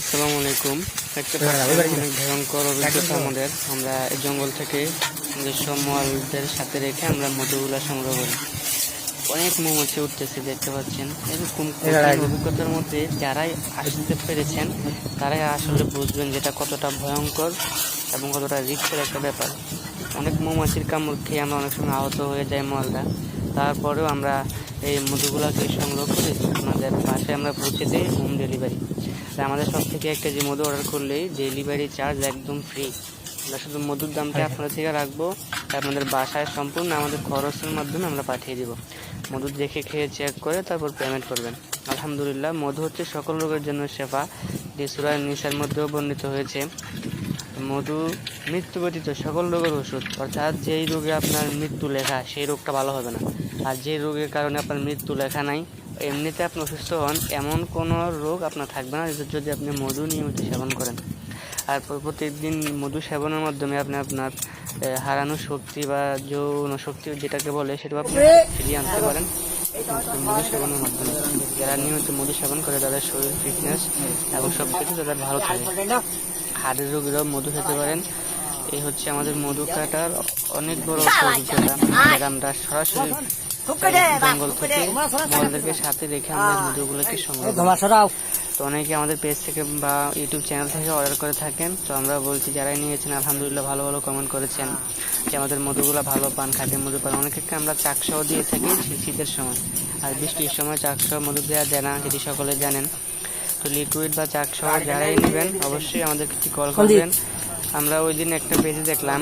আসসালামু আলাইকুম। একটা হ্যাঁ, অনেক ভয়ঙ্কর অভিজ্ঞতা আমাদের। আমরা এই জঙ্গল থেকে যেসব মলদের সাথে রেখে আমরা মধুগুলা সংগ্রহ করি। অনেক মৌমাছি উঠতেছে দেখতে পাচ্ছেন। এরকম অভিজ্ঞতার মধ্যে যারাই আসতে পেরেছেন তারাই আসলে বুঝবেন যেটা কতটা ভয়ঙ্কর এবং কতটা রিক্সের একটা ব্যাপার। অনেক মৌমাছির কামড় খেয়ে আমরা অনেক সময় আহত হয়ে যাই মলটা তারপরেও আমরা এই মধুগুলাকে সংগ্রহ করে আমাদের বাসায় আমরা পৌঁছে দিই হোম ডেলিভারি। তাই আমাদের সব থেকে এক কেজি মধু অর্ডার করলেই ডেলিভারি চার্জ একদম ফ্রি আমরা শুধু মধুর দামটা আপনাদের থেকে রাখব। আপনাদের বাসায় সম্পূর্ণ আমাদের খরচের মাধ্যমে আমরা পাঠিয়ে দিব। মধু দেখে খেয়ে চেক করে তারপর পেমেন্ট করবেন। আলহামদুলিল্লাহ মধু হচ্ছে সকল রোগের জন্য সেবা ডিসুরা নিশার মধ্যেও বর্ণিত হয়েছে মধু মৃত্যু ব্যতীত সকল রোগের ওষুধ। অর্থাৎ যেই রোগে আপনার মৃত্যু লেখা সেই রোগটা ভালো হবে না। আর যে রোগের কারণে আপনার মৃত্যু লেখা নাই এমনিতে আপনি অসুস্থ হন এমন কোনো রোগ আপনার থাকবে না যদি আপনি মধু নিয়মিত সেবন করেন। আর প্র- প্রতিদিন মধু সেবনের মাধ্যমে আপনি আপনার হারানো শক্তি বা যৌন শক্তি যেটাকে বলে সেটা আপনি ফিরিয়ে আনতে পারেন। মধু সেবনের মাধ্যমে যারা নিয়মিত মধু সেবন করে তাদের শরীর ফিটনেস এবং সব কিছু তাদের ভালো থাকে। হাড়ের রোগীরাও মধু খেতে পারেন। এই হচ্ছে আমাদের মধু কাটার অনেক বড় অভিজ্ঞতা আমরা সরাসরি জঙ্গল থেকে মলদেরকে সাথে রেখে আমরা মধুগুলোকে সংগ্রহ তো অনেকে আমাদের পেজ থেকে বা ইউটিউব চ্যানেল থেকে অর্ডার করে থাকেন। তো আমরা বলছি, যারাই নিয়েছেন, আলহামদুলিল্লাহ ভালো ভালো কমেন্ট করেছেন যে আমাদের মধুগুলো ভালো পান, খাঁটি মধু পান। অনেকে আমরা চাকসহ দিয়ে থাকি শীতের সময়। আর বৃষ্টির সময় চাকসহ মধু দেওয়া যায় না যেটি সকলে জানেন। তো লিকুইড বা চাকসহ যারাই নেবেন, অবশ্যই আমাদেরকে কল করবেন। আমরা ওই দিন একটা পেজে দেখলাম,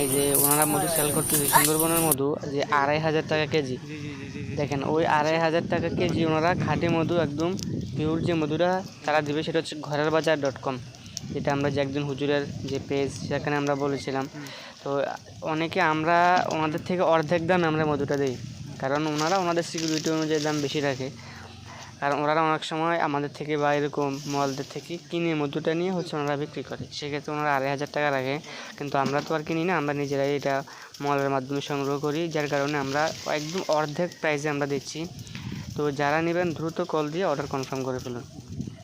এই যে ওনারা মধু সেল করতেছে সুন্দরবনের মধু, যে আড়াই হাজার টাকা কেজি। দেখেন, ওই আড়াই হাজার টাকা কেজি ওনারা খাঁটি মধু, একদম পিওর যে মধুরা তারা দেবে সেটা হচ্ছে ঘরের বাজার ডট কম যেটা আমরা যে একজন হুজুরের যে পেজ সেখানে আমরা বলেছিলাম। তো অনেকে আমরা, ওনাদের থেকে অর্ধেক দাম আমরা মধুটা দিই, কারণ ওনারা ওনাদের সিকিউরিটি অনুযায়ী দাম বেশি রাখে। কারণ ওনারা অনেক সময় আমাদের থেকে বা এরকম মলদের থেকে কিনে মধুটা নিয়ে হচ্ছে ওনারা বিক্রি করে। সেক্ষেত্রে ওনারা আড়াই হাজার টাকা রাখে। কিন্তু আমরা তো আর কিনি না, আমরা নিজেরাই এটা মলের মাধ্যমে সংগ্রহ করি, যার কারণে আমরা একদম অর্ধেক প্রাইসে আমরা দিচ্ছি। তো যারা নেবেন দ্রুত কল দিয়ে অর্ডার কনফার্ম করে ফেলুন।